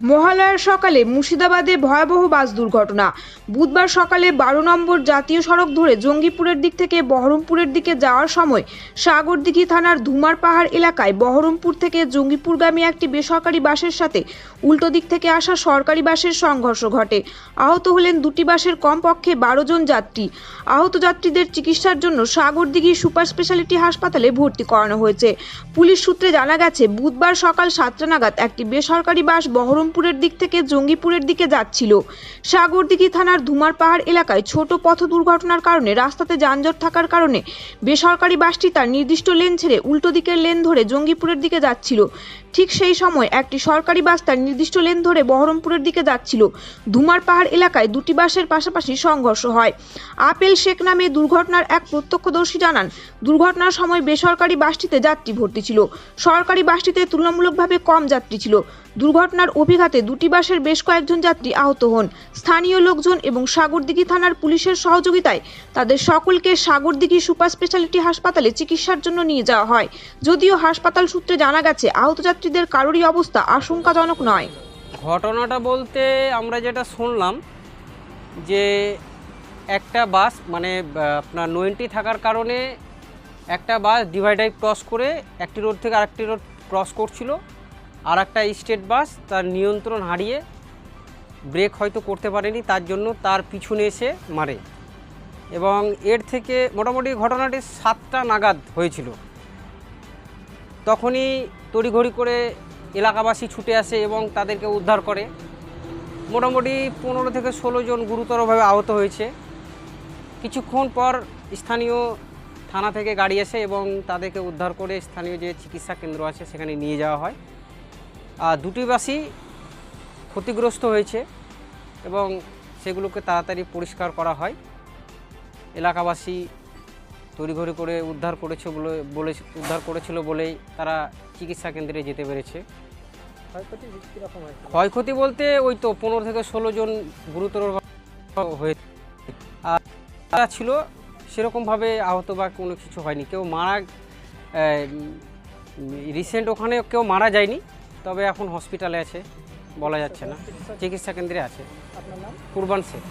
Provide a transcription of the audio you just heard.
মহালয়ার সকালে মুর্শিদাবাদে ভয়াবহ বাস দুর্ঘটনা। বুধবার সকালে বারো নম্বর জাতীয় সড়ক ধরে জঙ্গিপুরের দিক থেকে বহরমপুরের দিকে যাওয়ার সময় সাগরদিঘি থানার ধুমার পাহাড় এলাকায় বহরমপুর থেকে জঙ্গিপুরগামী একটি বেসরকারি বাসের সাথে উল্টো দিক থেকে আসা সরকারি বাসের সংঘর্ষ ঘটে। আহত হলেন দুটি বাসের কমপক্ষে বারো জন যাত্রী। আহত যাত্রীদের চিকিৎসার জন্য সাগরদিঘি সুপার স্পেশালিটি হাসপাতালে ভর্তি করানো হয়েছে। পুলিশ সূত্রে জানা গেছে, বুধবার সকাল সাতটা নাগাদ একটি বেসরকারি বাস বহরমপুরের দিক থেকে জঙ্গিপুরের দিকে যাচ্ছিল। সাগরদিঘি থানার ধুমার পাহাড় এলাকায় ছোট পথ দুর্ঘটনার কারণে রাস্তাতে যানজট থাকার কারণে বেসরকারি বাসটি তার নির্দিষ্ট লেন ছেড়ে উল্টো দিকের লেন ধরে জঙ্গিপুরের দিকে যাচ্ছিল। ঠিক সেই সময় একটি সরকারি বাস তার নির্দিষ্ট লেন ধরে বহরমপুরের দিকে যাচ্ছিল। ধুমার পাহাড় এলাকায় দুটি বাসের পাশাপাশি সংঘর্ষ হয়। আপেল শেখ নামে দুর্ঘটনার এক প্রত্যক্ষদর্শী জানান, দুর্ঘটনার সময় বেসরকারি বাসটিতে যাত্রী ভর্তি ছিল। সরকারি বাসটিতে তুলনামূলকভাবে কম যাত্রী ছিল। দুর্ঘটনার অভিঘাতে দুটি বাসের বেশ কয়েকজন যাত্রী আহত হন। স্থানীয় লোকজন এবং সাগরদিঘি থানার পুলিশের সহযোগিতায় তাদের সকলকে সাগরদিঘি সুপার স্পেশালিটি হাসপাতালে চিকিৎসার জন্য নিয়ে যাওয়া হয়। যদিও হাসপাতাল সূত্রে জানা গেছে, আহত যাত্রীদের কারোরই অবস্থা আশঙ্কাজনক নয়। ঘটনাটা বলতে আমরা যেটা শুনলাম যে একটা বাস মানে আপনার নোয়েন্টি থাকার কারণে একটা বাস ডিভাইডাই ক্রস করে একটি রোড থেকে আরেকটি রোড ক্রস করছিল। আর একটা স্টেট বাস তার নিয়ন্ত্রণ হারিয়ে ব্রেক হয়তো করতে পারেনি, তার জন্য তার পিছনে এসে মারে। এবং এর থেকে মোটামুটি ঘটনাটি সাতটা নাগাদ হয়েছিল। তখনই তড়িঘড়ি করে এলাকাবাসী ছুটে আসে এবং তাদেরকে উদ্ধার করে। মোটামুটি পনেরো থেকে ষোলো জন গুরুতরভাবে আহত হয়েছে। কিছুক্ষণ পর স্থানীয় থানা থেকে গাড়ি আসে এবং তাদেরকে উদ্ধার করে স্থানীয় যে চিকিৎসা কেন্দ্র আছে সেখানে নিয়ে যাওয়া হয়। দুটি বাসই ক্ষতিগ্রস্ত হয়েছে এবং সেগুলোকে তাড়াতাড়ি পরিষ্কার করা হয়। এলাকাবাসী তড়িঘড়ি করে উদ্ধার করেছে বলে বলে উদ্ধার করেছিল বলেই তারা চিকিৎসা কেন্দ্রে যেতে পেরেছে। ক্ষয়ক্ষতি বলতে ওই তো পনেরো থেকে ষোলো জন গুরুতর হয়ে আর ছিল সেরকমভাবে আহত বা কোনো কিছু হয়নি। কেউ মারা রিসেন্ট ওখানে কেউ মারা যায়নি। তবে এখন হসপিটালে আছে বলা যাচ্ছে না। চিকিৎসা কেন্দ্রে আছে। কুরবান শেখ